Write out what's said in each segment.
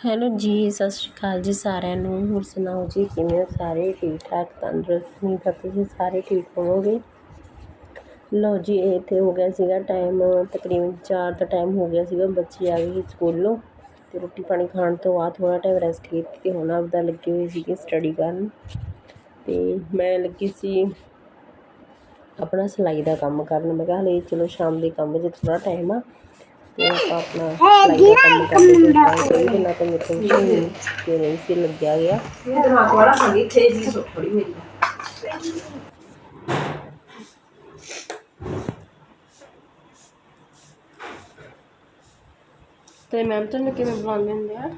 Hello ਜੀ, ਸਤਿ ਸ਼੍ਰੀ ਅਕਾਲ ਜੀ ਸਾਰਿਆਂ ਨੂੰ। ਹੋਰ ਸੁਣਾਓ ਜੀ, ਕਿਵੇਂ ਹੋ? ਸਾਰੇ ਠੀਕ ਠਾਕ ਤੰਦਰੁਸਤ ਨਹੀਂ ਤਾਂ ਤੁਸੀਂ ਸਾਰੇ ਠੀਕ ਹੋਵੋਗੇ? ਲਓ ਜੀ, ਇਹ ਤੇ ਹੋ ਗਿਆ ਸੀਗਾ ਟਾਈਮ, ਤਕਰੀਬਨ 4 ਦਾ ਟਾਈਮ ਹੋ ਗਿਆ ਸੀਗਾ। ਬੱਚੇ ਆ ਗਏ ਸਕੂਲੋਂ ਤੇ ਰੋਟੀ ਪਾਣੀ ਖਾਣ ਤੋਂ ਬਾਅਦ ਥੋੜਾ ਟਾਈਮ ਰੈਸਟ ਕੀਤੀ ਤੇ ਹੁਣ ਆਪਦਾ ਲੱਗੇ ਹੋਏ ਸੀਗੇ ਸਟੱਡੀ ਕਰਨ। ਤੇ ਮੈਂ ਲੱਗੀ ਸੀ ਆਪਣਾ ਸਿਲਾਈ ਦਾ ਕੰਮ ਕਰਨ। ਮੈਂ ਕਿਹਾ ਹਲੇ ਚਲੋ ਸ਼ਾਮ ਦੇ ਕੰਮ 'ਚ ਥੋੜਾ ਟਾਈਮ ਆ। ਤੇ ਆਪਾਂ ਆਪਣਾ ਸਿਲਾਈ ਦਾ ਕੰਮ ਕਰਦੇ ਹਾਂ ਕੋਈ ਦਿਨਾਂ ਤੋਂ ਮੇਰੇ ਤੋਂ ਮਸ਼ੀਨ ਤੇ ਨਹੀਂ ਸੀ ਲੱਗਿਆ ਗਿਆ। ਇਹ ਦਿਮਾਗ ਵਾਲਾ ਸੰਗੀ ਥੇ ਜੀ ਥੋੜੀ ਮੇਰੀ। ਤੇ ਮੈਮ ਤੁਹਾਨੂੰ ਕਿਵੇਂ ਬੁਲਾਉਂਦੇ ਹੁੰਦੇ ਆ?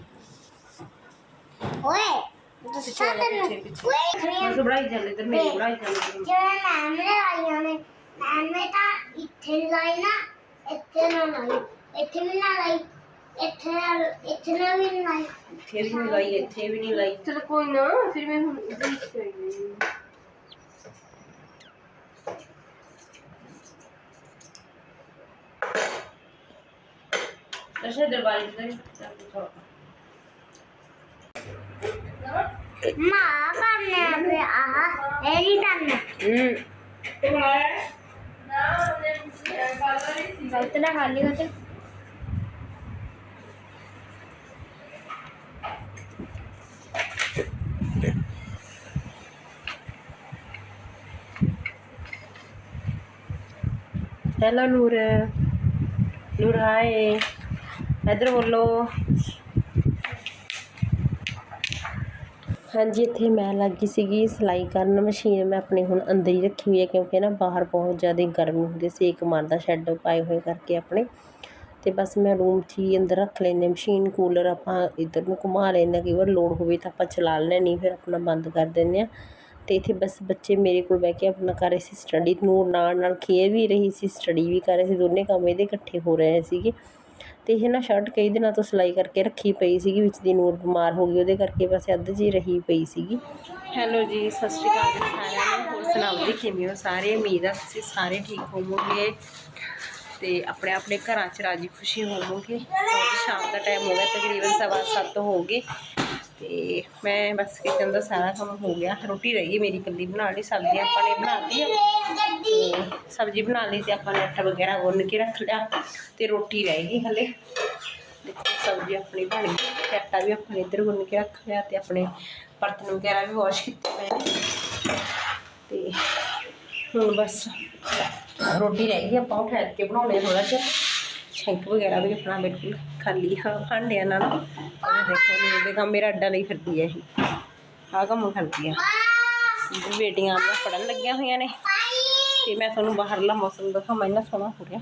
ਓਏ ਤੁਸੀਂ ਬੜਾਈ ਚੱਲੇ ਤੇ ਮੇਰੀ ਬੜਾਈ ਚੱਲੇ ਜਿਹੜੇ ਮੈਮ ਨੇ ਲਾਈਆਂ ਨੇ ਮੈਮ ਨੇ ਤਾਂ ਇੱਥੇ ਲਾਈ ਨਾ ਇੱਥੇ ਨਾ ਲਾਈ। ਇੱਥੇ ਵੀ ਨਾ ਲਾਈ ਇੱਥੇ ਨਾ- ਇੱਥੇ ਨਾ ਵੀ ਨੀ ਲਾਈ ਇੱਥੇ ਵੀ ਨਹੀਂ ਲਾਈ ਇੱਥੇ ਵੀ ਨਹੀਂ ਲਾਈ ਚਲ ਕੋਈ ਨਾ ਫਿਰ ਮੈਂ ਹੁਣ ਇਧਰ ਹੀ ਚਾਹੀਦੀ ਅੱਛਾ ਦਰਬਾਰੀ ਤੇ ਚੱਲ ਥੋੜਾ ਮਾਂ ਕਰਨੇ ਤੇ ਆਹ ਇਹ ਨਹੀਂ ਕਰਨਾ ਗਲਤ ਨਾ ਖਾਲੀ ਹੋਤੇ ਹੈਲੋ ਨੂਰ ਨੂਰ ਹਾਏ, ਇੱਧਰ ਬੋਲੋ। ਹਾਂਜੀ, ਇੱਥੇ ਮੈਂ ਲੱਗੀ ਸੀਗੀ ਸਿਲਾਈ ਕਰਨ ਮਸ਼ੀਨ। ਮੈਂ ਆਪਣੇ ਹੁਣ ਅੰਦਰ ਹੀ ਰੱਖੀ ਹੋਈ ਹੈ, ਕਿਉਂਕਿ ਨਾ ਬਾਹਰ ਬਹੁਤ ਜ਼ਿਆਦਾ ਗਰਮੀ ਹੁੰਦੀ ਸੇਕ ਮਾਰਦਾ ਸ਼ੈੱਡ ਪਾਏ ਹੋਏ ਕਰਕੇ ਆਪਣੇ। ਤੇ ਬਸ ਮੈਂ ਰੂਮ 'ਚ ਹੀ ਅੰਦਰ ਰੱਖ ਲੈਂਦੇ ਮਸ਼ੀਨ ਕੂਲਰ ਆਪਾਂ ਇੱਧਰ ਨੂੰ ਘੁਮਾ ਲੈਂਦੇ ਕਈ ਵਾਰ ਲੋੜ ਹੋਵੇ ਤਾਂ ਆਪਾਂ ਚਲਾ ਲੈਂਦੇ ਨਹੀਂ ਫਿਰ ਆਪਣਾ ਬੰਦ ਕਰ ਦਿੰਦੇ ਆ ਅਤੇ ਇੱਥੇ ਬਸ ਬੱਚੇ ਮੇਰੇ ਕੋਲ ਬਹਿ ਕੇ ਆਪਣਾ ਕਰ ਰਹੇ ਸੀ ਸਟੱਡੀ ਨੂੰ ਨਾਲ ਨਾਲ ਖੇਡ ਵੀ ਰਹੀ ਸੀ ਸਟੱਡੀ ਵੀ ਕਰ ਰਹੇ ਸੀ, ਦੋਨੇ ਕੰਮ ਇਹਦੇ ਇਕੱਠੇ ਹੋ ਰਹੇ ਸੀਗੇ। ਅਤੇ ਇਹ ਨਾ ਸ਼ਰਟ ਕਈ ਦਿਨਾਂ ਤੋਂ ਸਿਲਾਈ ਕਰਕੇ ਰੱਖੀ ਪਈ ਸੀਗੀ, ਵਿੱਚ ਦੀ ਨੂਰ ਬਿਮਾਰ ਹੋ ਗਈ, ਉਹਦੇ ਕਰਕੇ ਬਸ ਅੱਧ ਜੀ ਰਹੀ ਪਈ ਸੀਗੀ। ਹੈਲੋ ਜੀ, ਸਤਿ ਸ਼੍ਰੀ ਅਕਾਲ ਜੀ ਸਾਰਿਆਂ ਨੂੰ। ਹੋਰ ਸੁਣਾਓ ਜੀ, ਕਿਵੇਂ ਹੋ ਸਾਰੇ? ਉਮੀਦ ਆ ਤੁਸੀਂ ਸਾਰੇ ਠੀਕ ਹੋਵੋਗੇ। ਤੇ ਆਪਣੇ ਆਪਣੇ ਘਰਾਂ 'ਚ ਰਾਜੀ ਖੁਸ਼ੀ ਹੋਵੋਗੇ। ਸ਼ਾਮ ਦਾ ਟਾਈਮ ਹੋ ਗਿਆ, ਤਕਰੀਬਨ ਸਵਾ ਸੱਤ ਹੋ ਗਏ। ਤੇ ਮੈਂ ਬਸ ਕਿਚਨ ਦਾ ਸਾਰਾ ਕੰਮ ਹੋ ਗਿਆ। ਰੋਟੀ ਰਹਿ ਗਈ ਮੇਰੀ ਇਕੱਲੀ ਬਣਾਉਣ ਲਈ। ਸਬਜ਼ੀ ਆਪਾਂ ਨੇ ਬਣਾ ਲਈ ਆ ਸਬਜ਼ੀ ਬਣਾ ਲਈ ਤੇ ਆਪਾਂ ਨੇ ਆਟਾ ਵਗੈਰਾ ਗੁੰਨ ਕੇ ਰੱਖ ਲਿਆ ਤੇ ਰੋਟੀ ਰਹਿ ਗਈ ਹਲੇ। ਦੇਖੋ ਸਬਜ਼ੀ ਆਪਣੀ ਬਣ ਗਈ। ਤੇ ਆਟਾ ਵੀ ਆਪਾਂ ਨੇ ਇੱਧਰ ਗੁੰਨ ਕੇ ਰੱਖ ਲਿਆ ਤੇ ਆਪਣੇ ਬਰਤਨ ਵਗੈਰਾ ਵੀ ਵਾਸ਼ ਕੀਤੇ ਪਏ ਨੇ। ਤੇ ਹੁਣ ਬਸ ਰੋਟੀ ਰਹਿ ਗਈ, ਆਪਾਂ ਉਹ ਠਹਿਰ ਕੇ ਬਣਾਉਣੇ ਥੋੜਾ ਜਿਹਾ। ਸ਼ੈਂਕ ਵਗੈਰਾ ਵੀ ਆਪਣਾ ਬਿਲਕੁਲ ਖਾਲੀ ਹਾਂ ਭਾਂਡਿਆਂ ਨਾਲ। ਉਹ ਦੇਖੋ ਨੀਂਦ ਦੇ ਕੰਮ ਮੇਰਾ ਅੱਡਾ ਲਈ ਫਿਰਦੀ ਹੈ ਇਹ। ਆਹ ਕੰਮ ਕਰਦੀ ਆ ਇੱਧਰ ਬੇਟੀਆਂ ਆਪਣਾ ਪੜਨ ਲੱਗੀਆਂ ਹੋਈਆਂ ਨੇ। ਤੇ ਮੈਂ ਤੁਹਾਨੂੰ ਬਾਹਰਲਾ ਮੌਸਮ ਦਿਖਾਵਾਂ, ਇੰਨਾ ਸੋਹਣਾ ਹੋ ਰਿਹਾ।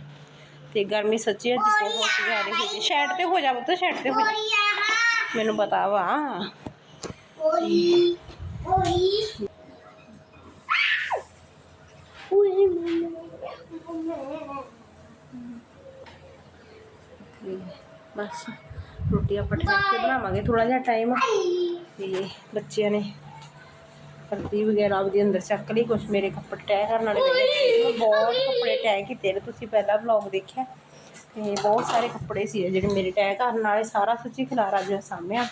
ਤੇ ਗਰਮੀ ਸੱਚੀ ਅੱਜ ਬਹੁਤ ਜ਼ਿਆਦਾ ਹੋ ਗਈ। ਸ਼ੈਡ ਤੇ ਹੋ ਜਾ ਪੁੱਤ ਸ਼ੈਡ ਤੇ ਹੋ ਜਾ। ਮੈਨੂੰ ਪਤਾ ਵਾ। ਓਈ ਬਸ। ਰੋਟੀ ਆਪਾਂ ਠਹਿਰ ਕੇ ਬਣਾਵਾਂਗੇ ਥੋੜਾ ਜਿਹਾ ਟਾਈਮ ਤੇ ਬੱਚਿਆਂ ਨੇ ਪਰਦੀ ਵਗੈਰਾ ਉਹਦੇ ਅੰਦਰ ਚੱਕ ਲਈ, ਕੁਛ ਮੇਰੇ ਕੱਪੜੇ ਤੈਅ ਕਰਨ ਵਾਲੇ ਰਹਿ ਮੈਂ ਬਹੁਤ ਕੱਪੜੇ ਤੈਅ ਕੀਤੇ ਨੇ, ਤੁਸੀਂ ਪਹਿਲਾਂ ਵਲੌਗ ਦੇਖਿਆ। ਤੇ ਬਹੁਤ ਸਾਰੇ ਕੱਪੜੇ ਸੀ ਜਿਹੜੇ ਮੇਰੇ ਤੈਅ ਕਰਨ ਵਾਲੇ, ਸਾਰਾ ਸੱਚੀ ਖਿਲਾਰਾ ਜਿਹਾ ਸਾਹਮਣੇ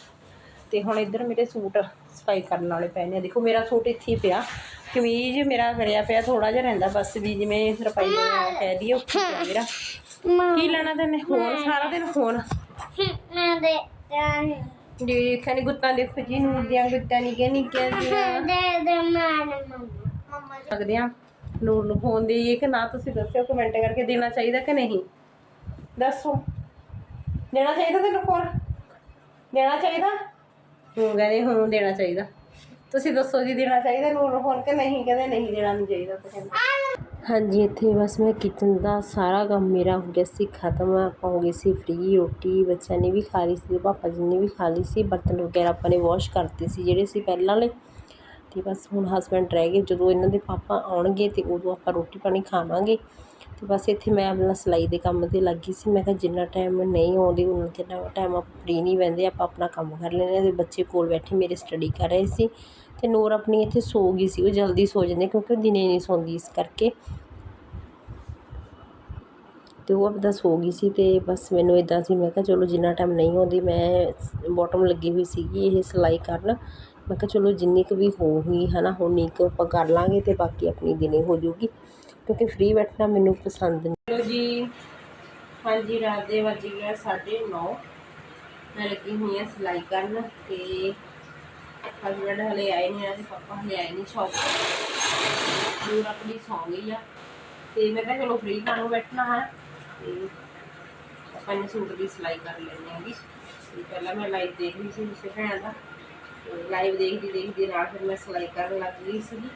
ਤੇ ਹੁਣ ਇੱਧਰ ਮੇਰੇ ਸੂਟ ਸਫ਼ਾਈ ਕਰਨ ਵਾਲੇ ਪਏ ਨੇ। ਦੇਖੋ, ਮੇਰਾ ਸੂਟ ਇੱਥੇ ਹੀ ਪਿਆ। ਕਮੀਜ਼ ਮੇਰਾ ਕਰਿਆ ਪਿਆ ਥੋੜਾ ਜਿਹਾ ਰਹਿੰਦਾ ਬਸ ਵੀ ਜਿਵੇਂ ਰੁਪਈਏ ਕਹਿ ਦਈਏ, ਉੱਥੇ ਮੇਰਾ। ਕੀ ਲੈਣਾ ਤੈਨੇ? ਫੋਨ ਸਾਰਾ ਦਿਨ ਫੋਨ ਮੈਂ ਦੇ ਦੇ ਜੀ ਖਾਨੀ ਗੁੱਤਾਂ ਦੇਖੋ ਜੀ ਨੂਰ ਦੀਆਂ ਗੁੱਤਾਂ ਨਹੀਂ ਕਿ ਨਿੱਕੀਆਂ ਜੀਆਂ ਦੇ ਮੈਂ ਮੰਮਾ। ਸਕਦੇ ਆ ਨੂਰ ਨੂੰ ਫੋਨ ਦੇਈਏ ਕਿ ਨਾ ਤੁਸੀਂ ਦੱਸਿਓ ਕਮੈਂਟ ਕਰਕੇ ਦੇਣਾ ਚਾਹੀਦਾ ਕਿ ਨਹੀਂ? ਦੱਸੋ। ਦੇਣਾ ਚਾਹੀਦਾ ਤੈਨੂੰ ਫੋਨ ਦੇਣਾ ਚਾਹੀਦਾ? ਹੂੰ ਕਹਿੰਦੇ ਹਾਂ ਦੇਣਾ ਚਾਹੀਦਾ। ਤੁਸੀਂ ਦੱਸੋ ਜੀ ਦੇਣਾ ਚਾਹੀਦਾ ਨੂਰ ਨੂੰ ਫੋਨ ਕਿ ਨਹੀਂ? ਕਹਿੰਦੇ ਨਹੀਂ ਦੇਣਾ ਨਹੀਂ ਚਾਹੀਦਾ। ਤਾਂ ਕਹਿੰਦੇ ਹਾਂਜੀ, ਇੱਥੇ ਬਸ ਮੈਂ ਕਿਚਨ ਦਾ ਸਾਰਾ ਕੰਮ ਮੇਰਾ ਹੋ ਗਿਆ ਸੀ, ਖਤਮ ਆਪਾਂ ਹੋ ਗਏ ਸੀ ਫ੍ਰੀ ਰੋਟੀ, ਬੱਚਿਆਂ ਨੇ ਵੀ ਖਾ ਲਈ ਸੀ, ਪਾਪਾ ਜੀ ਨੇ ਵੀ ਖਾ ਲਈ ਸੀ, ਬਰਤਨ ਵਗੈਰਾ ਆਪਾਂ ਨੇ ਵਾਸ਼ ਕਰਤੇ ਸੀ, ਜਿਹੜੇ ਸੀ ਪਹਿਲਾਂ ਵਾਲੇ। ਅਤੇ ਬਸ ਹੁਣ ਹਸਬੈਂਡ ਰਹਿ ਗਏ, ਜਦੋਂ ਇਹਨਾਂ ਦੇ ਪਾਪਾ ਆਉਣਗੇ ਤੇ ਉਦੋਂ ਆਪਾਂ ਰੋਟੀ ਪਾਣੀ ਖਾਵਾਂਗੇ। ਅਤੇ ਬਸ ਇੱਥੇ ਮੈਂ ਆਪਣਾ ਸਿਲਾਈ ਦੇ ਕੰਮ ਤੇ ਲੱਗ ਗਈ ਸੀ। ਮੈਂ ਕਿਹਾ ਜਿੰਨਾ ਟਾਈਮ ਨਹੀਂ ਆਉਂਦੀ ਉਹਨਾਂ ਕਿੰਨਾ ਟਾਈਮ ਆਪਾਂ ਫਰੀ ਨਹੀਂ ਬਹਿੰਦੇ, ਆਪਾਂ ਆਪਣਾ ਕੰਮ ਕਰ ਲੈਂਦੇ ਅਤੇ ਬੱਚੇ ਕੋਲ ਬੈਠੇ ਮੇਰੇ ਸਟੱਡੀ ਕਰ ਰਹੇ ਸੀ ਅਤੇ ਨੂਰ ਆਪਣੀ ਇੱਥੇ ਸੋ ਗਈ ਸੀ। ਉਹ ਜਲਦੀ ਸੋ ਜਾਂਦੇ ਕਿਉਂਕਿ ਉਹ ਦਿਨੇ ਨਹੀਂ ਸੌਂਦੀ ਇਸ ਕਰਕੇ। ਅਤੇ ਉਹ ਆਪਦਾ ਸੋ ਗਈ ਸੀ ਅਤੇ ਬਸ ਮੈਨੂੰ ਇੱਦਾਂ ਸੀ, ਮੈਂ ਕਿਹਾ ਚਲੋ ਜਿੰਨਾ ਟਾਈਮ ਨਹੀਂ ਆਉਂਦੀ, ਮੈਂ ਬੋਟਮ ਲੱਗੀ ਹੋਈ ਸੀਗੀ ਇਹ ਸਿਲਾਈ ਕਰਨ। ਮੈਂ ਕਿਹਾ ਚਲੋ ਜਿੰਨੀ ਕੁ ਵੀ ਹੋਊਗੀ ਹੈ ਨਾ ਉਨੀ ਕੁ ਆਪਾਂ ਕਰ ਲਵਾਂਗੇ ਅਤੇ ਬਾਕੀ ਆਪਣੀ ਦਿਨੇ ਹੋ ਜੂਗੀ ਕਿਉਂਕਿ ਫ੍ਰੀ ਬੈਠਣਾ ਮੈਨੂੰ ਪਸੰਦ ਨਹੀਂ। ਚਲੋ ਜੀ, ਹਾਂਜੀ, ਰਾਤ ਦੇ ਵੱਜ ਗਿਆ 9:30 ਮੈਂ ਲੱਗੀ ਹੋਈ ਹਾਂ ਸਿਲਾਈ ਕਰਨ ਤੇ ਹਸਬੰਡ ਹਲੇ ਆਏ ਨਹੀਂ ਆਏ ਪਾਪਾ ਹਲੇ ਆਏ ਨਹੀਂ ਸ਼ੌਪ ਤੋਂ। ਦੂਰ ਆਪਣੀ ਸੌਂ ਗਈ ਆ। ਤੇ ਮੈਂ ਕਿਹਾ ਚਲੋ ਫ੍ਰੀ ਖਾਣੋਂ ਬੈਠਣਾ ਹੈ। ਤੇ ਆਪਾਂ ਨੇ ਸੂਟ ਦੀ ਸਿਲਾਈ ਕਰ ਲੈਣੀ ਹੈਗੀ ਤੇ ਪਹਿਲਾਂ ਮੈਂ ਲਾਈਵ ਦੇਖ ਰਹੀ ਸੀ ਉਸੇ ਭੈਣ ਦਾ। ਲਾਈਵ ਦੇਖਦੀ ਦੇਖਦੀ ਨਾਲ ਫਿਰ ਮੈਂ ਸਿਲਾਈ ਕਰਨ ਲੱਗ ਗਈ ਸੀਗੀ।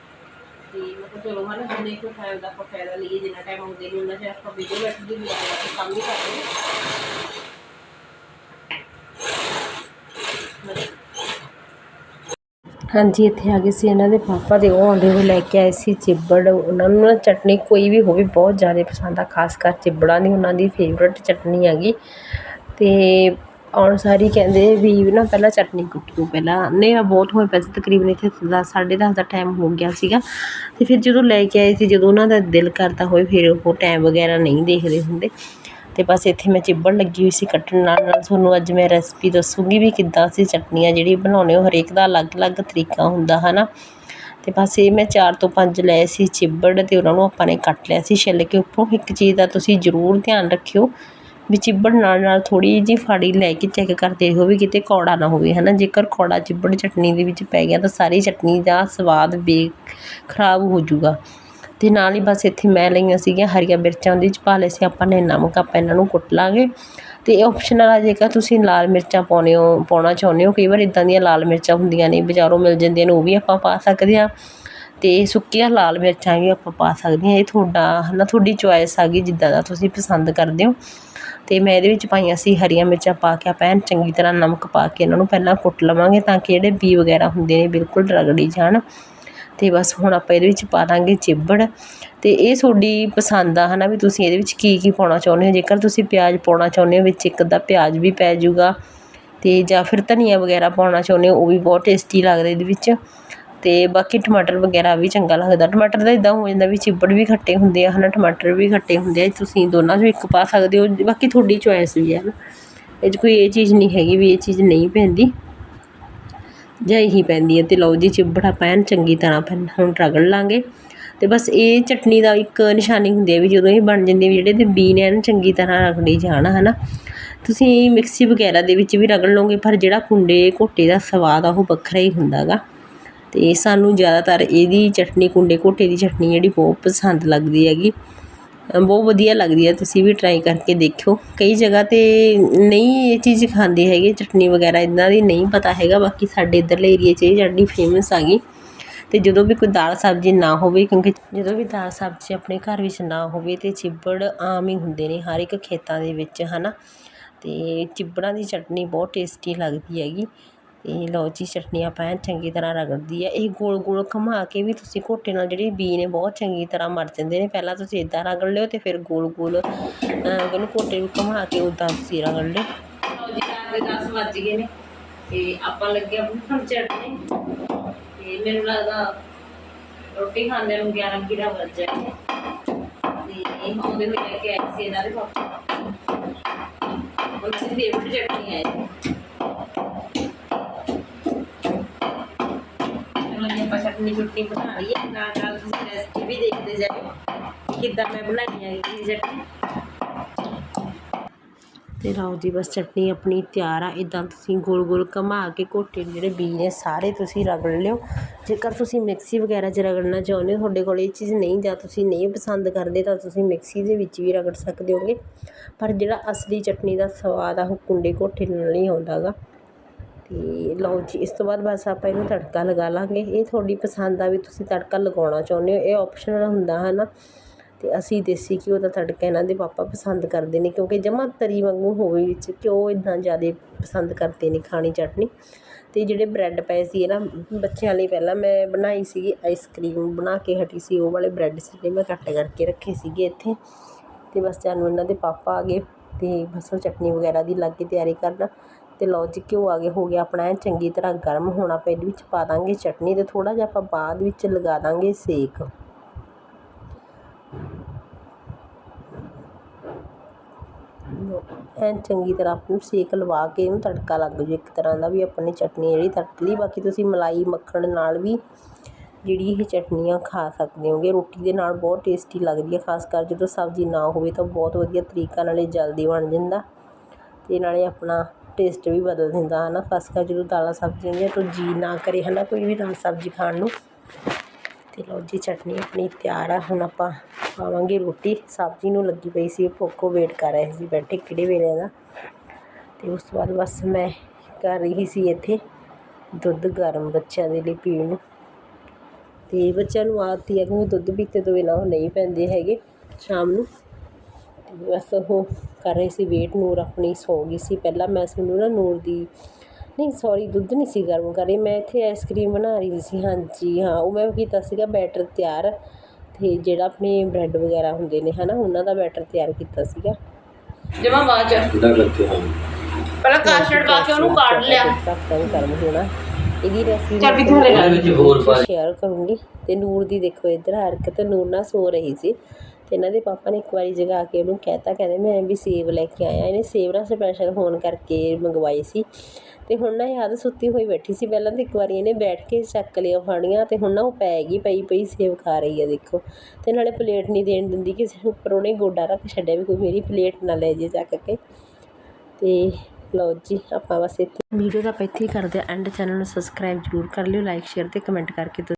ਤੇ ਮੈਂ ਕਿਹਾ ਚਲੋ ਹਨਾ, ਜਿੰਨੇ ਕੁ ਟਾਈਮ ਦਾ ਆਪਾਂ ਫਾਇਦਾ ਲਈਏ, ਜਿੰਨਾ ਟਾਈਮ ਹੁੰਦੇ ਨਹੀਂ ਉਹਨਾਂ ਚਿਰ ਆਪਾਂ ਵੀਡੀਓ ਬੈਠਦੀ ਵੀ ਕੰਮ ਹੀ ਕਰਦੇ ਹਾਂਜੀ, ਇੱਥੇ ਆ ਗਏ ਸੀ ਇਹਨਾਂ ਦੇ ਪਾਪਾ ਦੇ ਉਹ ਆਉਂਦੇ ਹੋਏ ਲੈ ਕੇ ਆਏ ਸੀ ਚਿੱਬੜ। ਉਹਨਾਂ ਨੂੰ ਨਾ ਚਟਨੀ ਕੋਈ ਵੀ ਹੋਵੇ ਬਹੁਤ ਜ਼ਿਆਦਾ ਪਸੰਦ ਆ, ਖਾਸ ਕਰ ਚਿੱਬੜਾਂ ਦੀ, ਉਹਨਾਂ ਦੀ ਫੇਵਰਟ ਚਟਨੀ ਹੈਗੀ। ਅਤੇ ਆਉਣ ਸਾਰੀ ਕਹਿੰਦੇ ਵੀ ਨਾ ਪਹਿਲਾਂ ਚਟਨੀ ਕੁੱਟੋ ਪਹਿਲਾਂ। ਹਨੇਰਾ ਬਹੁਤ ਹੋਇਆ ਪਿਆ ਸੀ ਤਕਰੀਬਨ ਇੱਥੇ ਦਸ, ਸਾਢੇ ਦਸ ਦਾ ਟਾਈਮ ਹੋ ਗਿਆ ਸੀਗਾ। ਅਤੇ ਫਿਰ ਜਦੋਂ ਲੈ ਕੇ ਆਏ ਸੀ, ਜਦੋਂ ਉਹਨਾਂ ਦਾ ਦਿਲ ਕਰਦਾ ਹੋਏ, ਫਿਰ ਉਹ ਟਾਈਮ ਵਗੈਰਾ ਨਹੀਂ ਦੇਖਦੇ ਹੁੰਦੇ। ਅਤੇ ਬਸ ਇੱਥੇ ਮੈਂ ਚਿੱਬੜ ਲੱਗੀ ਹੋਈ ਸੀ ਕੱਟਣ ਨਾਲ ਨਾਲ। ਤੁਹਾਨੂੰ ਅੱਜ ਮੈਂ ਰੈਸਪੀ ਦੱਸੂੰਗੀ ਵੀ ਕਿੱਦਾਂ ਅਸੀਂ ਚਟਨੀਆਂ ਜਿਹੜੀ ਬਣਾਉਂਦੇ ਹੋ, ਹਰੇਕ ਦਾ ਅਲੱਗ-ਅਲੱਗ ਤਰੀਕਾ ਹੁੰਦਾ ਹੈ ਨਾ ਅਤੇ ਬਸ ਇਹ ਮੈਂ ਚਾਰ ਤੋਂ ਪੰਜ ਲਏ ਸੀ ਚਿੱਬੜ ਅਤੇ ਉਹਨਾਂ ਨੂੰ ਆਪਾਂ ਨੇ ਕੱਟ ਲਿਆ ਸੀ ਛਿੱਲ ਕੇ ਉੱਪਰੋਂ। ਇੱਕ ਚੀਜ਼ ਦਾ ਤੁਸੀਂ ਜ਼ਰੂਰ ਧਿਆਨ ਰੱਖਿਓ ਵੀ ਚਿੱਬੜ ਨਾਲ ਨਾਲ ਥੋੜ੍ਹੀ ਜਿਹੀ ਫਾੜੀ ਲੈ ਕੇ ਚੈੱਕ ਕਰਦੇ ਹੋ ਵੀ ਕਿਤੇ ਕੌੜਾ ਨਾ ਹੋਵੇ ਹੈ ਨਾ ਜੇਕਰ ਕੌੜਾ ਚਿੱਬੜ ਚਟਨੀ ਦੇ ਵਿੱਚ ਪੈ ਗਿਆ ਤਾਂ ਸਾਰੀ ਚਟਨੀ ਦਾ ਸਵਾਦ ਬੇ ਖਰਾਬ ਹੋ ਜੂਗਾ ਅਤੇ ਨਾਲ ਹੀ ਬਸ ਇੱਥੇ ਮੈਂ ਲਈਆਂ ਸੀਗੀਆਂ ਹਰੀਆਂ ਮਿਰਚਾਂ, ਉਹਦੇ 'ਚ ਪਾ ਲਏ ਸੀ, ਆਪਾਂ ਨੇ ਨਮਕ, ਆਪਾਂ ਇਹਨਾਂ ਨੂੰ ਕੁੱਟ ਲਾਂਗੇ। ਅਤੇ ਇਹ ਆਪਸ਼ਨਲ ਆ, ਜੇਕਰ ਤੁਸੀਂ ਲਾਲ ਮਿਰਚਾਂ ਪਾਉਂਦੇ ਹੋ, ਪਾਉਣਾ ਚਾਹੁੰਦੇ ਹੋ, ਕਈ ਵਾਰ ਇੱਦਾਂ ਦੀਆਂ ਲਾਲ ਮਿਰਚਾਂ ਹੁੰਦੀਆਂ ਨੇ, ਬਜ਼ਾਰੋਂ ਮਿਲ ਜਾਂਦੀਆਂ ਨੇ, ਉਹ ਵੀ ਆਪਾਂ ਪਾ ਸਕਦੇ ਹਾਂ। ਅਤੇ ਸੁੱਕੀਆਂ ਲਾਲ ਮਿਰਚਾਂ ਵੀ ਆਪਾਂ ਪਾ ਸਕਦੇ ਹਾਂ, ਇਹ ਤੁਹਾਡਾ ਹੈ ਨਾ ਤੁਹਾਡੀ ਚੋਇਸ ਆ ਗਈ, ਜਿੱਦਾਂ ਦਾ ਤੁਸੀਂ ਪਸੰਦ ਕਰਦੇ ਹੋ। ਅਤੇ ਮੈਂ ਇਹਦੇ ਵਿੱਚ ਪਾਈਆਂ ਸੀ ਹਰੀਆਂ ਮਿਰਚਾਂ ਪਾ ਕੇ ਆਪਾਂ ਐਨ ਚੰਗੀ ਤਰ੍ਹਾਂ ਨਮਕ ਪਾ ਕੇ ਇਹਨਾਂ ਨੂੰ ਪਹਿਲਾਂ ਕੁੱਟ ਲਵਾਂਗੇ ਤਾਂ ਕਿ ਜਿਹੜੇ ਬੀ ਵਗੈਰਾ ਹੁੰਦੇ ਨੇ ਬਿਲਕੁਲ ਰਗੜੀ ਜਾਣ। ਅਤੇ ਬਸ ਹੁਣ ਆਪਾਂ ਇਹਦੇ ਵਿੱਚ ਪਾ ਦਾਂਗੇ ਚਿੱਬੜ। ਅਤੇ ਇਹ ਤੁਹਾਡੀ ਪਸੰਦ ਆ ਹੈ ਨਾ ਵੀ ਤੁਸੀਂ ਇਹਦੇ ਵਿੱਚ ਕੀ ਕੀ ਪਾਉਣਾ ਚਾਹੁੰਦੇ ਹੋ? ਜੇਕਰ ਤੁਸੀਂ ਪਿਆਜ਼ ਪਾਉਣਾ ਚਾਹੁੰਦੇ ਹੋ ਵਿੱਚ ਇੱਕ ਅੱਧਾ ਪਿਆਜ਼ ਵੀ ਪੈ ਜੂਗਾ ਅਤੇ ਜਾਂ ਫਿਰ ਧਨੀਆ ਵਗੈਰਾ ਪਾਉਣਾ ਚਾਹੁੰਦੇ ਹੋ, ਉਹ ਵੀ ਬਹੁਤ ਟੇਸਟੀ ਲੱਗਦਾ ਇਹਦੇ ਵਿੱਚ। ਅਤੇ ਬਾਕੀ ਟਮਾਟਰ ਵਗੈਰਾ ਵੀ ਚੰਗਾ ਲੱਗਦਾ। ਟਮਾਟਰ ਦਾ ਇੱਦਾਂ ਹੋ ਜਾਂਦਾ ਵੀ ਚਿੱਬੜ ਵੀ ਖੱਟੇ ਹੁੰਦੇ ਆ ਹੈ ਨਾ ਟਮਾਟਰ ਵੀ ਖੱਟੇ ਹੁੰਦੇ ਆ, ਤੁਸੀਂ ਦੋਨਾਂ 'ਚੋਂ ਇੱਕ ਪਾ ਸਕਦੇ ਹੋ। ਬਾਕੀ ਤੁਹਾਡੀ ਚੋਇਸ ਵੀ ਹੈ ਨਾ। ਇਹ 'ਚ ਕੋਈ ਇਹ ਚੀਜ਼ ਨਹੀਂ ਹੈਗੀ ਵੀ ਇਹ ਚੀਜ਼ ਨਹੀਂ ਪੈਂਦੀ। ਜਾਂ ਇਹੀ ਪੈਂਦੀ ਹੈ ਅਤੇ ਲਓ ਜੀ, ਚਿੱਬੜ ਆਪਾਂ ਐਨ ਚੰਗੀ ਤਰ੍ਹਾਂ ਪਹਿਲਾਂ ਹੁਣ ਰਗੜ ਲਾਂਗੇ। ਅਤੇ ਬਸ ਇਹ ਚਟਨੀ ਦਾ ਇੱਕ ਨਿਸ਼ਾਨੀ ਹੁੰਦੀ ਹੈ ਵੀ ਜਦੋਂ ਇਹ ਬਣ ਜਾਂਦੀ ਵੀ ਜਿਹੜੇ ਇਹਦੇ ਬੀਨ ਨੇ ਐਨ ਚੰਗੀ ਤਰ੍ਹਾਂ ਰਗੜੇ ਜਾਣ ਹੈ ਨਾ ਤੁਸੀਂ ਮਿਕਸੀ ਵਗੈਰਾ ਦੇ ਵਿੱਚ ਵੀ ਰਗੜ ਲਓਗੇ, ਪਰ ਜਿਹੜਾ ਕੁੰਡੇ ਘੋਟੇ ਦਾ ਸਵਾਦ ਆ, ਉਹ ਵੱਖਰਾ ਹੀ ਹੁੰਦਾ ਗਾ। ਅਤੇ ਸਾਨੂੰ ਜ਼ਿਆਦਾਤਰ ਇਹਦੀ ਚਟਨੀ, ਕੁੰਡੇ ਘੋਟੇ ਦੀ ਚਟਨੀ ਜਿਹੜੀ ਬਹੁਤ ਪਸੰਦ ਲੱਗਦੀ ਹੈਗੀ। ਬਹੁਤ ਵਧੀਆ ਲੱਗਦੀ ਹੈ, ਤੁਸੀਂ ਵੀ ਟਰਾਈ ਕਰਕੇ ਦੇਖਿਓ। ਕਈ ਜਗ੍ਹਾ 'ਤੇ ਨਹੀਂ ਇਹ ਚੀਜ਼ ਖਾਂਦੇ ਹੈਗੇ, ਚਟਨੀ ਵਗੈਰਾ ਇੱਦਾਂ ਦੀ ਨਹੀਂ ਪਤਾ ਹੈਗਾ, ਬਾਕੀ ਸਾਡੇ ਇੱਧਰਲੇ ਏਰੀਏ 'ਚ ਇਹ ਚਟਨੀ ਫੇਮਸ ਆ ਗਈ। ਅਤੇ ਜਦੋਂ ਵੀ ਕੋਈ ਦਾਲ ਸਬਜ਼ੀ ਨਾ ਹੋਵੇ, ਕਿਉਂਕਿ ਜਦੋਂ ਵੀ ਦਾਲ ਸਬਜ਼ੀ ਆਪਣੇ ਘਰ ਵਿੱਚ ਨਾ ਹੋਵੇ ਅਤੇ ਚਿੱਬੜ ਆਮ ਹੀ ਹੁੰਦੇ ਨੇ, ਹਰ ਇੱਕ ਖੇਤਾਂ ਦੇ ਵਿੱਚ ਹੈ ਨਾ ਅਤੇ ਚਿੱਬੜਾਂ ਦੀ ਚਟਨੀ ਬਹੁਤ ਟੇਸਟੀ ਲੱਗਦੀ ਹੈਗੀ। ਇਹ ਲਓ ਜੀ ਚਟਨੀ ਆਪਾਂ ਐਨ ਚੰਗੀ ਤਰ੍ਹਾਂ ਰਗੜਦੀ ਹੈ ਇਹ ਗੋਲ ਗੋਲ ਘੁੰਮਾ ਕੇ ਵੀ ਤੁਸੀਂ ਘੋਟੇ ਨਾਲ ਜਿਹੜੇ ਬੀ ਨੇ ਬਹੁਤ ਚੰਗੀ ਤਰ੍ਹਾਂ ਮਰ ਜਾਂਦੇ ਨੇ। ਪਹਿਲਾਂ ਤੁਸੀਂ ਇੱਦਾਂ ਰਗੜ ਲਿਓ ਅਤੇ ਫਿਰ ਗੋਲ ਗੋਲ ਉਹਨੂੰ ਘੋਟੇ ਨੂੰ ਘੁਮਾ ਕੇ ਉੱਦਾਂ ਤੁਸੀਂ ਰਗੜ ਲਿਓ। ਲਓ ਜੀ ਰਾਤ ਦੇ 10 ਵੱਜ ਗਏ ਨੇ ਤੇ ਆਪਾਂ ਲੱਗੇ ਆ ਚਟਨੀ ਤੇ ਮੈਨੂੰ ਲੱਗਦਾ ਰੋਟੀ ਖਾਂਦੇ ਨੂੰ 11 ਗਿਰਾ ਵੱਜ ਜਾਏ। ਤੇ ਆਉਂਦੇ ਹੋਏ ਲੈ ਕੇ ਇਹਨਾਂ ਦੇ ਪਾਪਾ। ਉਹਨਾਂ ਦੀ ਫੇਵਰਟ ਚਟਨੀ ਹੈ ਚਲੋ ਜੀ ਆਪਾਂ ਚਟਨੀ ਚੁਟਨੀ ਬਣਾ ਲਈ ਨਾਲ ਨਾਲ ਤੁਸੀਂ ਰੈਸਪੀ ਵੀ ਦੇਖਦੇ ਜਾਓ ਕਿੱਦਾਂ ਮੈਂ ਬਣਾਈ ਹੈ ਇਹ ਚਟਨੀ। ਅਤੇ ਲਓ ਜੀ, ਬਸ ਚਟਨੀ ਆਪਣੀ ਤਿਆਰ ਆ। ਇੱਦਾਂ ਤੁਸੀਂ ਗੋਲ ਗੋਲ ਘੁਮਾ ਕੇ ਘੋਟੇ ਜਿਹੜੇ ਬੀ ਨੇ, ਸਾਰੇ ਤੁਸੀਂ ਰਗੜ ਲਿਓ। ਜੇਕਰ ਤੁਸੀਂ ਮਿਕਸੀ ਵਗੈਰਾ 'ਚ ਰਗੜਨਾ ਚਾਹੁੰਦੇ ਹੋ, ਤੁਹਾਡੇ ਕੋਲ ਇਹ ਚੀਜ਼ ਨਹੀਂ ਜਾਂ ਤੁਸੀਂ ਨਹੀਂ ਪਸੰਦ ਕਰਦੇ, ਤਾਂ ਤੁਸੀਂ ਮਿਕਸੀ ਦੇ ਵਿੱਚ ਵੀ ਰਗੜ ਸਕਦੇ ਹੋਗੇ। ਪਰ ਜਿਹੜਾ ਅਸਲੀ ਚਟਨੀ ਦਾ ਸਵਾਦ ਆ, ਉਹ ਕੁੰਡੇ ਘੋਟੇ ਨਾਲ ਹੀ ਆਉਂਦਾ ਗਾ। ਅਤੇ ਲਓ ਜੀ, ਇਸ ਤੋਂ ਬਾਅਦ ਬਸ ਆਪਾਂ ਇਹਨੂੰ ਤੜਕਾ ਲਗਾ ਲਵਾਂਗੇ ਇਹ ਤੁਹਾਡੀ ਪਸੰਦ ਆ ਵੀ ਤੁਸੀਂ ਤੜਕਾ ਲਗਾਉਣਾ ਚਾਹੁੰਦੇ ਹੋ, ਇਹ ਆਪਸ਼ਨਲ ਹੁੰਦਾ ਹੈ ਨਾ ਅਤੇ ਅਸੀਂ ਦੇਸੀ ਘਿਓ ਦਾ ਤੜਕਾ ਇਹਨਾਂ ਦੇ ਪਾਪਾ ਪਸੰਦ ਕਰਦੇ ਨੇ, ਕਿਉਂਕਿ ਜਮਾਂ ਤਰੀ ਵਾਂਗੂ ਹੋਵੇ ਵਿੱਚ ਘਿਓ ਇੰਨਾ ਜ਼ਿਆਦਾ ਪਸੰਦ ਕਰਦੇ ਨੇ ਖਾਣੀ ਚਟਨੀ। ਅਤੇ ਜਿਹੜੇ ਬ੍ਰੈਡ ਪਏ ਸੀ ਨਾ ਬੱਚਿਆਂ ਲਈ ਪਹਿਲਾਂ ਮੈਂ ਬਣਾਈ ਸੀਗੀ ਆਈਸਕ੍ਰੀਮ ਬਣਾ ਕੇ ਹਟੀ ਸੀ, ਉਹ ਵਾਲੇ ਬ੍ਰੈਡ ਸੀਗੇ ਮੈਂ ਕੱਟ ਕਰਕੇ ਰੱਖੇ ਸੀਗੇ ਇੱਥੇ। ਅਤੇ ਬਸ ਜਾਨੂੰ ਇਹਨਾਂ ਦੇ ਪਾਪਾ ਆ ਗਏ ਅਤੇ ਬਸ ਉਹ ਚਟਨੀ ਵਗੈਰਾ ਦੀ ਲੱਗ ਕੇ ਤਿਆਰੀ ਕਰਨਾ। ਅਤੇ ਲਓ ਜੀ ਘਿਓ ਆ ਗਿਆ ਹੋ ਗਿਆ ਆਪਣਾ ਐਨ ਚੰਗੀ ਤਰ੍ਹਾਂ ਗਰਮ ਹੋਣਾ ਆਪਾਂ ਇਹਦੇ ਵਿੱਚ ਪਾ ਦਾਂਗੇ ਚਟਨੀ ਅਤੇ ਥੋੜ੍ਹਾ ਜਿਹਾ ਆਪਾਂ ਬਾਅਦ ਵਿੱਚ ਲਗਾ ਦਾਂਗੇ ਸੇਕ। ਐਨ ਚੰਗੀ ਤਰ੍ਹਾਂ ਆਪ ਨੂੰ ਸੇਕ ਲਵਾ ਕੇ ਇਹਨੂੰ ਤੜਕਾ ਲੱਗ ਜੂ ਇੱਕ ਤਰ੍ਹਾਂ ਦਾ ਵੀ ਆਪਣੀ ਚਟਨੀ ਜਿਹੜੀ ਤੜਕ ਲਈ, ਬਾਕੀ ਤੁਸੀਂ ਮਲਾਈ, ਮੱਖਣ ਨਾਲ ਵੀ ਜਿਹੜੀ ਇਹ ਚਟਨੀਆਂ ਖਾ ਸਕਦੇ ਹੋਗੇ, ਰੋਟੀ ਦੇ ਨਾਲ ਬਹੁਤ ਟੇਸਟੀ ਲੱਗਦੀ ਹੈ ਖਾਸ ਕਰ ਜਦੋਂ ਸਬਜ਼ੀ ਨਾ ਹੋਵੇ ਤਾਂ ਬਹੁਤ ਵਧੀਆ ਤਰੀਕਾ ਨਾਲੇ ਜਲਦੀ ਬਣ ਜਾਂਦਾ। ਅਤੇ ਨਾਲੇ ਆਪਣਾ ਟੇਸਟ ਵੀ ਬਦਲ ਦਿੰਦਾ ਹੈ ਨਾ ਖਾਸ ਕਰ ਜਦੋਂ ਦਾਲਾਂ ਸਬਜ਼ੀਆਂ ਦੀਆਂ ਤੋਂ ਜੀ ਨਾ ਕਰੇ ਹੈ ਨਾ ਕੋਈ ਵੀ ਦਾਲ ਸਬਜ਼ੀ ਖਾਣ ਨੂੰ। ਅਤੇ ਲਓ ਜੀ, ਚਟਨੀ ਆਪਣੀ ਤਿਆਰ ਆ। ਹੁਣ ਆਪਾਂ ਪਾਵਾਂਗੇ ਰੋਟੀ। ਸਬਜ਼ੀ ਨੂੰ ਲੱਗੀ ਪਈ ਸੀ ਭੁੱਖੋ ਵੇਟ ਕਰ ਰਹੇ ਸੀ, ਬੈਠੇ ਕਿਹੜੇ ਵੇਲੇ ਦਾ ਅਤੇ ਉਸ ਤੋਂ ਬਾਅਦ ਬਸ ਮੈਂ ਕਰ ਰਹੀ ਸੀ ਇੱਥੇ ਦੁੱਧ ਗਰਮ ਬੱਚਿਆਂ ਦੇ ਲਈ ਪੀਣ ਨੂੰ। ਅਤੇ ਬੱਚਿਆਂ ਨੂੰ ਆਦਤ ਹੀ ਹੈ ਕਿ ਦੁੱਧ ਪੀਤੇ ਤੋਂ ਬਿਨਾਂ ਉਹ ਨਹੀਂ ਪੈਂਦੇ ਹੈਗੇ ਸ਼ਾਮ ਨੂੰ। ਬਸ ਉਹ ਕਰ ਰਹੇ ਸੀ ਵੇਟ ਨੂਰ ਆਪਣੀ ਸੌ ਗਈ ਸੀ। ਪਹਿਲਾਂ ਮੈਂ ਸਾਨੂੰ ਨਾ ਨੂਰ ਦੀ ਨਹੀਂ ਸੌਰੀ ਦੁੱਧ ਨਹੀਂ ਸੀ ਗਰਮ ਕਰ ਰਹੀ ਮੈਂ ਇੱਥੇ ਆਈਸਕ੍ਰੀਮ ਬਣਾ ਰਹੀ ਸੀ। ਹਾਂਜੀ ਹਾਂ ਉਹ ਮੈਂ ਕੀਤਾ ਸੀਗਾ ਬੈਟਰ ਤਿਆਰ ਅਤੇ ਜਿਹੜਾ ਆਪਣੇ ਬ੍ਰੈਡ ਵਗੈਰਾ ਹੁੰਦੇ ਨੇ ਹੈ ਨਾ ਉਹਨਾਂ ਦਾ ਬੈਟਰ ਤਿਆਰ ਕੀਤਾ ਸੀਗਾ। ਜਮਾ ਬਾਅਦ ਚ। ਠੰਡਾ ਕਰਤੇ ਹਾਂ ਪਹਿਲਾਂ ਕਾਸਟਰਡ ਪਾ ਕੇ ਉਹਨੂੰ ਕਾੜ ਲਿਆ। ਤੱਕ ਗਰਮ ਹੋਣਾ ਇਹਦੀ ਰੈਸਿਪੀ ਚੱਲ ਵੀ ਥੱਲੇ ਲਾ ਵਿੱਚ ਹੋਰ ਪਾ ਸ਼ੇਅਰ ਕਰੂੰਗੀ। ਤੇ ਨੂਰ ਦੀ ਦੇਖੋ ਇੱਧਰ ਹਰਕਤ ਨੂਰ ਨਾਲ ਸੋ ਰਹੀ ਸੀ। ਅਤੇ ਇਹਨਾਂ ਦੇ ਪਾਪਾ ਨੇ ਇੱਕ ਵਾਰੀ ਜਗਾ ਕੇ ਉਹਨੂੰ ਕਹਿ ਤਾ ਕਹਿੰਦੇ ਮੈਂ ਵੀ ਸੇਬ ਲੈ ਕੇ ਆਇਆ। ਇਹਨੇ ਸੇਬ ਨਾਲ ਸਪੈਸ਼ਲ ਫੋਨ ਕਰਕੇ ਮੰਗਵਾਏ ਸੀ। ਅਤੇ ਹੁਣ ਨਾ ਯਾਦ ਸੁੱਤੀ ਹੋਈ ਬੈਠੀ ਸੀ ਪਹਿਲਾਂ ਤਾਂ ਇੱਕ ਵਾਰੀ ਇਹਨੇ ਬੈਠ ਕੇ ਚੱਕ ਲਿਆ ਫਾੜੀਆਂ ਅਤੇ ਹੁਣ ਨਾ ਉਹ ਪੈ ਗਈ, ਪਈ ਪਈ ਸੇਬ ਖਾ ਰਹੀ ਹੈ ਦੇਖੋ। ਤੇ ਨਾਲੇ ਪਲੇਟ ਨਹੀਂ ਦੇਣ ਦਿੰਦੀ ਕਿਸੇ ਨੂੰ, ਉੱਪਰ ਉਹਨੇ ਗੋਡਾ ਰੱਖ ਛੱਡਿਆ ਵੀ ਕੋਈ ਮੇਰੀ ਪਲੇਟ ਨਾ ਲੈ ਜੇ ਚੱਕ ਕੇ। ਅਤੇ ਲਓ ਜੀ, ਆਪਾਂ ਬਸ ਇੱਥੇ ਵੀਡੀਓ ਦਾ ਆਪਾਂ ਇੱਥੇ ਹੀ ਕਰਦੇ ਹਾਂ। ਐਂਡ ਚੈਨਲ ਨੂੰ ਸਬਸਕ੍ਰਾਈਬ ਜ਼ਰੂਰ ਕਰ ਲਿਓ ਲਾਈਕ ਸ਼ੇਅਰ ਅਤੇ ਕਮੈਂਟ ਕਰਕੇ